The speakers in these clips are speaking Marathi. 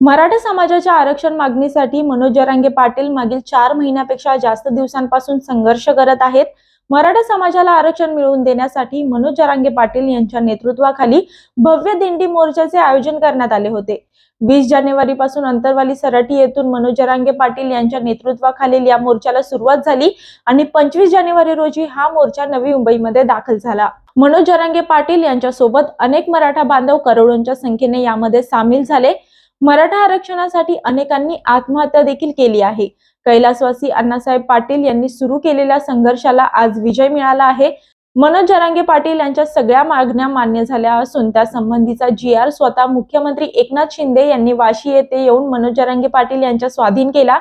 मराठा समाजाच्या आरक्षण मागणीसाठी मनोज जरांगे पाटील मागील चार महिन्यापेक्षा जास्त दिवसांपासून संघर्ष करत आहेत. मराठा समाजाला आरक्षण मिळवून देण्यासाठी मनोज जरांगे पाटील यांच्या नेतृत्वाखाली भव्य दिंडी मोर्चाचे आयोजन करण्यात आले होते. वीस जानेवारी पासून अंतरवाली सराटी येथून मनोज जरांगे पाटील यांच्या नेतृत्वाखालील या मोर्चाला सुरुवात झाली आणि पंचवीस जानेवारी रोजी हा मोर्चा नवी मुंबईमध्ये दाखल झाला. मनोज जरांगे पाटील यांच्या सोबत अनेक मराठा बांधव करोडोंच्या संख्येने यामध्ये सामील झाले. मराठा आरक्षणासाठी अनेकांनी आत्महत्या देखील केली आहे. कैलासवासी अण्णासाहेब पाटील यांनी सुरू केलेल्या संघर्षाला आज विजय मिळाला आहे. मनोज जरांगे पाटील यांच्या सगळ्या मागण्या मान्य झाल्या असून त्या संबंधीचा जी आर स्वतः मुख्यमंत्री एकनाथ शिंदे यांनी वाशी येथे येऊन मनोज जरांगे पाटील यांच्या स्वाधीन केला.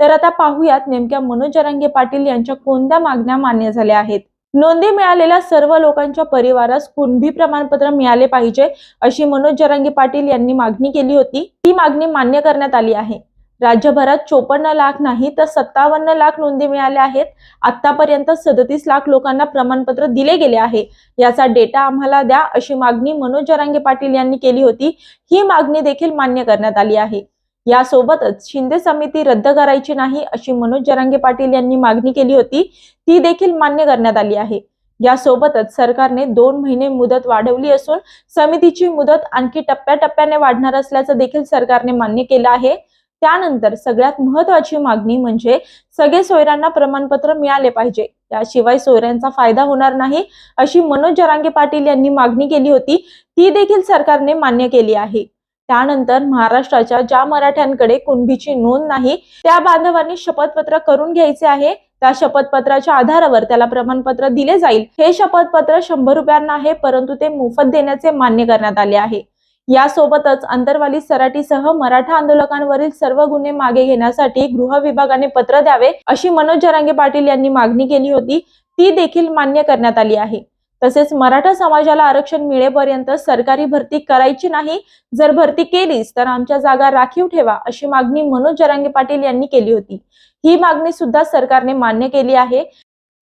तर आता पाहूयात नेमक्या मनोज जरांगे पाटील यांच्या कोणत्या मागण्या मान्य झाल्या आहेत. नोंदी मिळालेल्या सर्व लोकांच्या परिवारास कुणबी प्रमाणपत्र मिळाले पाहिजे अशी मनोज जरांगे पाटील यांनी मागणी केली होती. ती मागणी मान्य करण्यात आली आहे. राज्यभरात चोपन्न लाख नाही तर सत्तावन्न लाख नोंदी मिळाल्या आहेत. आतापर्यंत सदतीस लाख लोकांना प्रमाणपत्र दिले गेले आहे. याचा डेटा आम्हाला द्या अशी मागणी मनोज जरांगे पाटील यांनी केली होती. ही मागणी देखील मान्य करण्यात आली आहे. यासोबतच शिंदे समिती रद्द करायची नाही अशी मनोज जरांगे पाटील यांनी मागणी केली होती ती देखील मान्य करण्यात आली आहे. यासोबतच सरकारने दोन महिने मुदत वाढवली असून समितीची मुदत आणखी टप्प्याटप्प्याने वाढणार असल्याचं देखील सरकारने मान्य केलं आहे. त्यानंतर सगळ्यात महत्वाची मागणी म्हणजे सगळे सोयऱ्यांना प्रमाणपत्र मिळाले पाहिजे. त्याशिवाय सोयऱ्यांचा फायदा होणार नाही अशी मनोज जरांगे पाटील यांनी मागणी केली होती ती देखील सरकारने मान्य केली आहे. त्यानंतर महाराष्ट्राच्या ज्या मराठ्यांकडे कुणबीची नोंद नाही त्या बांधवांनी शपथपत्र करून घ्यायचे आहे. त्या शपथपत्राच्या आधारावर त्याला प्रमाणपत्र दिले जाईल. हे शपथपत्र शंभर रुपयांना आहे परंतु ते मोफत देण्याचे मान्य करण्यात आले आहे. यासोबतच अंतरवाली सराटीसह मराठा आंदोलकांवरील सर्व गुन्हे मागे घेण्यासाठी गृह विभागाने पत्र द्यावे अशी मनोज जरांगे पाटील यांनी मागणी केली होती. ती देखील मान्य करण्यात आली आहे. तसेच मराठा समाजाला आरक्षण मिळेपर्यंत सरकारी भरती करायची नाही. जर भरती केलीच तर आमच्या जागा राखीव ठेवा अशी मागणी मनोज जरांगे पाटील यांनी केली होती. ही मागणी सुद्धा सरकारने मान्य केली आहे.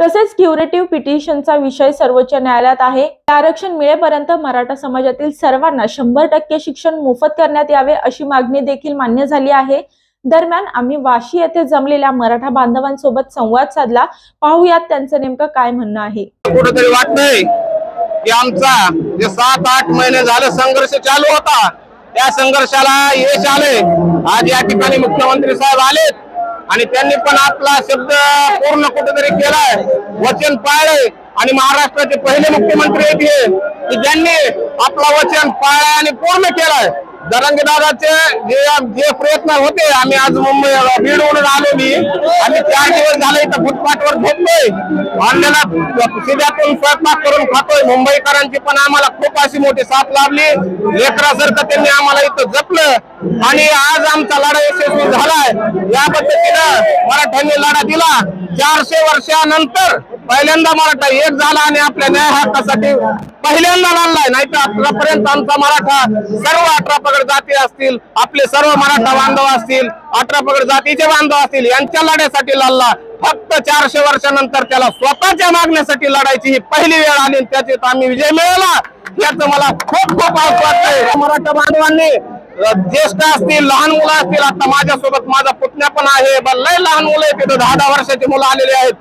तसेच क्युरेटिव्ह पिटिशनचा विषय सर्वोच्च न्यायालयात आहे. आरक्षण मिळेपर्यंत मराठा समाजातील सर्वांना शंभर टक्के शिक्षण मोफत करण्यात यावे अशी मागणी देखील मान्य झाली आहे. दरम्यान आम्ही वाशी येथे जमलेल्या मराठा बांधवांसोबत संवाद साधला. पाहूयात त्यांचं नेमकं काय म्हणणं आहे. कुठेतरी वाटतंय की आमचा जे सात आठ महिने झाले संघर्ष चालू होता त्या संघर्षाला यश आले. आज या ठिकाणी मुख्यमंत्री साहेब आलेत आणि त्यांनी पण आपला शब्द पूर्ण कुठेतरी केलाय. वचन पाळले आणि महाराष्ट्राचे पहिले मुख्यमंत्री आहेत की ज्यांनी आपला वचन पाळलाय आणि पूर्ण केलाय. दरंगे दादाचे जे जे प्रयत्न होते आम्ही आज मुंबई बीडवरून आलो मी. आम्ही चार दिवस झाले इथं फुटपाथवर झोपलोय आणलेला शिद्यातून स्वयंपाक करून खातोय. मुंबईकरांची पण आम्हाला खूप अशी मोठी साथ लाभली. लेकरासारखं त्यांनी आम्हाला इथं जपलं. आणि आज आमचा लढा यशस्वी झालाय. या पद्धतीनं मराठ्यांनी लढा दिला. चारशे वर्षानंतर पहिल्यांदा मराठा एक झाला आणि आपल्या न्याय हक्कासाठी पहिल्यांदा लढलाय. नाही तर आतापर्यंत आमचा मराठा सर्व अठरा पगड जाती असतील आपले सर्व मराठा बांधव असतील अठरा पगड जातीचे बांधव असतील यांच्या लढ्यासाठी लढला. फक्त चारशे वर्षानंतर त्याला स्वतःच्या मागण्यासाठी लढायची ही पहिली वेळ आली त्याच्यात आम्ही विजय मिळवला. याचं मला खूप खूप आवड वाटतंय मराठा बांधवांनी ज्येष्ठ असतील लहान मुलं असतील आता माझ्यासोबत माझा पुतण्या पण आहे. ब- लय लहान मुलं आहेत तिथं दहा दहा वर्षाची मुलं आलेली आहेत.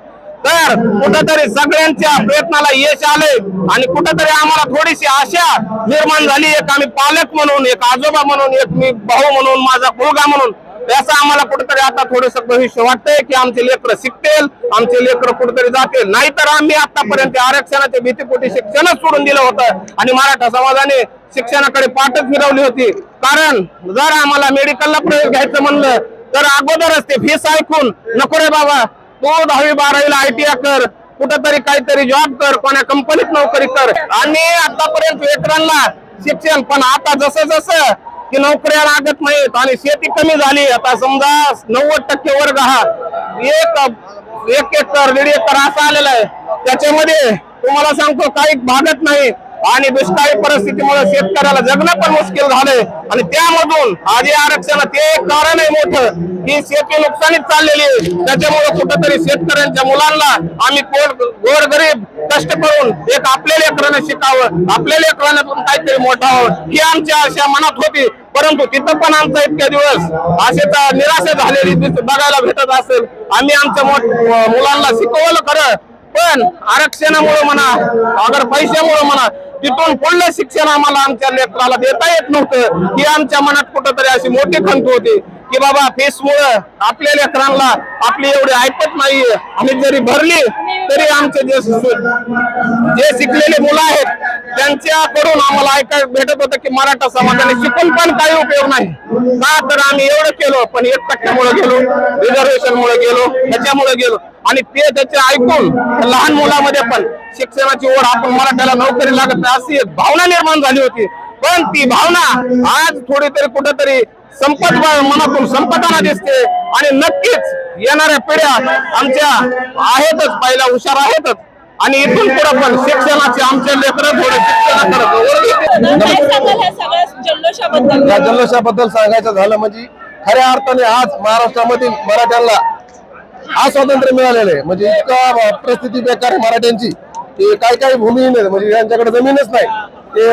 तर कुठंतरी सगळ्यांच्या प्रयत्नाला यश आले आणि कुठंतरी आम्हाला थोडीशी आशा निर्माण झाली. एक आम्ही पालक म्हणून एक आजोबा म्हणून एक मी भाऊ म्हणून माझा मुलगा म्हणून. याचं आम्हाला कुठेतरी आता थोडस भविष्य वाटतंय की आमचे लेकर शिकतील आमचे लेकरं कुठेतरी जातील. नाहीतर आम्ही आतापर्यंत आरक्षणाच्या भीतीपोटी शिक्षणच सोडून दिलं होतं. आणि मराठा समाजाने शिक्षणाकडे पाठच फिरवली होती. कारण जर आम्हाला मेडिकलला प्रवेश घ्यायचं म्हणलं तर अगोदरच ते फीस ऐकून नको रे बाबा तो दहावी बारावीला आयटीआय कर कुठंतरी काहीतरी जॉब कर कोणा कंपनीत नोकरी कर. आणि आतापर्यंत वेतरांना शिक्षण पण आता जसं जसं की नोकऱ्या लागत नाहीत आणि शेती कमी झाली आता समजा नव्वद टक्के वर्ग हा एक एक एकर दीड एकर असा आलेला आहे. त्याच्यामध्ये तुम्हाला सांगतो काही भागत नाही. आणि दुष्काळी परिस्थितीमुळे शेतकऱ्याला जगणं पण मुश्किल झालंय. आणि त्यामधून आज या ते कारण आहे मोठं की शेती नुकसानीत चाललेली आहे. त्याच्यामुळे कुठंतरी शेतकऱ्यांच्या मुलांना आम्ही गोर गरीब कष्ट करून एक आपल्या लेकरांना शिकावं आपल्या लेकरांना पण काहीतरी मोठावं ही आमच्या अशा मनात होती. परंतु तिथं पण आमचा इतक्या दिवस आशेचा निराशा झालेली बघायला भेटत असेल. आम्ही आमच्या मोठ मुलांना शिकवलं खरं. पण आरक्षणामुळे म्हणा अगर पैशामुळे म्हणा तिथून पुढलं शिक्षण आम्हाला आमच्या लेकराला देता येत नव्हतं. ही आमच्या मनात कुठंतरी अशी मोठी खंत होती की बाबा फीस मुळे आपल्या लेकरांना आपली एवढी ऐकत नाहीये. आम्ही जरी भरली तरी आमचे जे जे शिकलेले मुलं आहेत त्यांच्याकडून आम्हाला ऐकायला भेटत होतं की मराठा समाजाने शिकून पण काही उपयोग नाही. का तर आम्ही एवढं केलो पण एक टक्क्यामुळे गेलो रिझर्वेशन मुळे गेलो त्याच्यामुळे गेलो. आणि ते त्याचे ऐकून लहान मुलामध्ये पण शिक्षणाची ओढ आपण मराठ्याला नोकरी लागत अशी एक भावना निर्माण झाली होती. पण ती भावना आज थोडी तरी कुठेतरी संपत मनातून संपताना दिसते. आणि नक्कीच येणाऱ्या पिढ्या आमच्या आहेतच पहिल्या हुशार आहेतच. आणि इथून पुढे पण शिक्षणाचे आमचे लेकर थोडे सगळ्या जल्लोषाबद्दल? या जल्लोषाबद्दल सांगायचं झालं म्हणजे खऱ्या अर्थाने आज महाराष्ट्रामधील मराठ्यांना आज स्वातंत्र्य मिळालेलं आहे. म्हणजे इतका परिस्थिती बेकार आहे मराठ्यांची. की काही काही आहेत म्हणजे यांच्याकडे जमीनच नाही. ते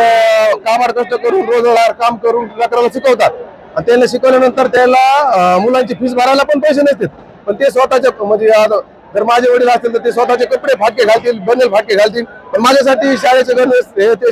काबाड कष्ट करून रोजगार काम करून लेकराला शिकवतात. आणि त्यांना शिकवल्यानंतर त्याला मुलांची फीस भरायला पण पैसे नसतात. पण ते स्वतःचे म्हणजे जर माझे वडील असतील तर ते स्वतःचे कपडे फाटके घालतील बनेल फाटके घालतील. पण माझ्यासाठी शाळेचे गणवेश हे ते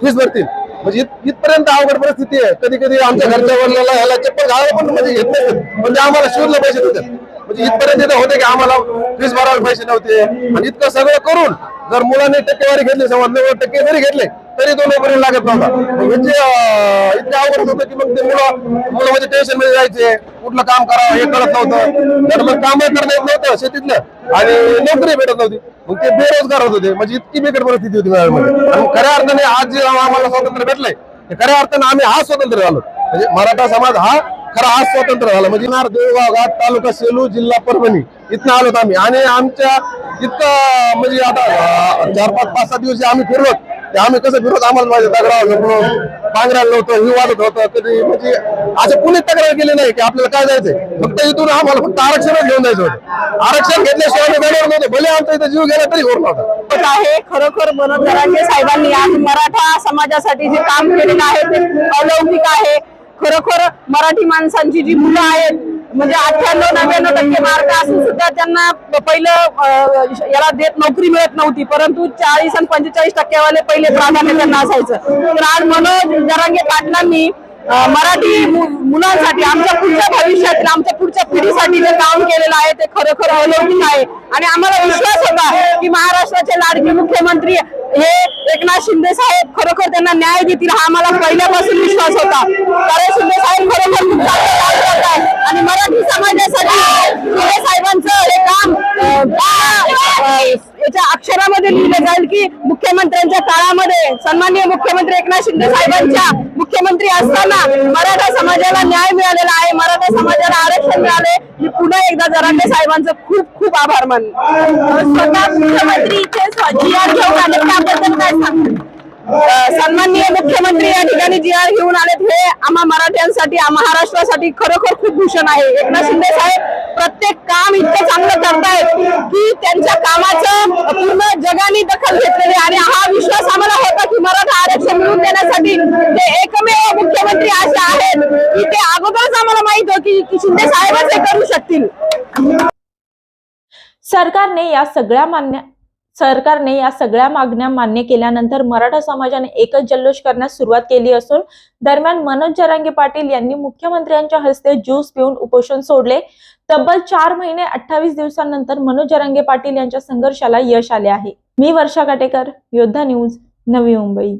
फीस भरतील. म्हणजे इथपर्यंत अवघड परिस्थिती आहे. कधी कधी आमच्या घरच्या वडिलांना ह्याला चप्पल घालायला पण म्हणजे घेत नाही म्हणजे आम्हाला शोधलं पैसे देतात. म्हणजे इथपर्यंत इथं होते की आम्हाला फीस भरायला पैसे नव्हते. आणि इतकं सगळं करून जर मुलांनी टक्केवारी घेतली समज नव्वद टक्के जरी घेतले तरी तो नोकरी लागत नव्हता. म्हणजे ह्याचे आवडत इतकं अवघड होतं की मग ते मुलं मुलं म्हणजे टेन्शनमध्ये जायचे. कुठलं काम करावं हे कळत नव्हतं. तर मग काम करता येत नव्हतं शेतीतलं. आणि नोकरी भेटत नव्हती. मग ते बेरोजगार होत होते. म्हणजे इतकी बिकट परिस्थिती होती माझ्यामध्ये खऱ्या अर्थाने आज जे आम्हाला स्वातंत्र्य भेटलंय ते खऱ्या अर्थाने आम्ही हा स्वतंत्र झालो. म्हणजे मराठा समाज हा खरा आज स्वतंत्र झाला. म्हणजे नार देवगाव घाट तालुका सेलू जिल्हा परभणी इथं आलोत आम्ही. आणि आमच्या इतकं म्हणजे आता चार पाच पाच सात दिवस जे आम्ही फिरलो आम्ही कसं विरोध आम्हाला पाहिजे दगडावर झोपलो पांघरायला नव्हतं ही वाजत होतं कधी म्हणजे असं कुणी तक्रार केली नाही की आपल्याला काय जायचंय. फक्त इथून आम्हाला फक्त आरक्षणच घेऊन जायचं होतं. आरक्षण घेतल्याशिवाय आम्ही नव्हतं भले आमचा इथं जीव गेला तरी होत. नव्हता आहे खरोखर मनोज साहेबांनी आज मराठा समाजासाठी जे काम केलेलं आहे ते अलौकिक आहे. खरोखर मराठी माणसांची जी मुलं आहेत म्हणजे अठ्ठ्याण्णव नव्याण्णव टक्के मार्क असून सुद्धा त्यांना पहिलं याला देत नोकरी मिळत नव्हती परंतु चाळीस आणि पंचेचाळीस टक्केवाले पहिले प्राधान्य त्यांना असायचं. तर आज मनोज जरांगे पाटलांनी मराठी मुलांसाठी आमच्या पुढच्या भविष्यातील आमच्या पुढच्या पिढीसाठी जे काम केलेलं आहे ते खरोखर अलौकिक आहे. आणि आम्हाला विश्वास होता की महाराष्ट्राचे लाडके मुख्यमंत्री हे एकनाथ शिंदे साहेब खरोखर त्यांना न्याय देतील हा आम्हाला पहिल्यापासून विश्वास होता. कारण शिंदे साहेब खरोखर खूप चांगलं काम करत आहे आणि मराठी समाजासाठी शिंदे साहेबांचं हे काम अं, त्या, अं, अक्षरामध्ये लिहिलं जाईल की मुख्यमंत्र्यांच्या काळामध्ये सन्माननीय मुख्यमंत्री एकनाथ शिंदे साहेबांच्या मुख्यमंत्री असताना मराठा समाजाला न्याय मिळालेला आहे. मराठा समाजाला आरक्षण मिळाले मी पुन्हा एकदा जरांगे साहेबांचं खूप खूप आभार मान स्वतः मुख्यमंत्री जी आर घेऊन आले त्याबद्दल काय सांगतात सन्माननीय मुख्यमंत्री या ठिकाणी जी आर घेऊन आलेत हे आम्हा मराठ्यांसाठी आ- महाराष्ट्रासाठी खरोखर खूप भूषण आहे. एकनाथ शिंदे साहेब प्रत्येक काम इतकं चांगलं करतायत की त्यांच्या कामाचं पूर्ण दखल घेतलेली आणि हा विश्वास आम्हाला होता की मराठा आरक्षण मिळवून देण्यासाठी ते एकमेव मुख्यमंत्री असे आहेत की ते अगोदरच आम्हाला माहीत होतं की शिंदे साहेबच हे करू शकतील. सरकारने या सगळ्या मान्य सरकारने या सगळ्या मागण्या मान्य केल्यानंतर मराठा समाजाने एकच जल्लोष करण्यास सुरुवात केली असून दरम्यान मनोज जरांगे पाटील यांनी मुख्यमंत्र्यांच्या हस्ते ज्यूस पिऊन उपोषण सोडले. तब्बल चार महिने अठ्ठावीस दिवसांनंतर मनोज जरांगे पाटील यांच्या संघर्षाला यश आले आहे. मी वर्षा काटेकर योद्धा न्यूज नवी मुंबई.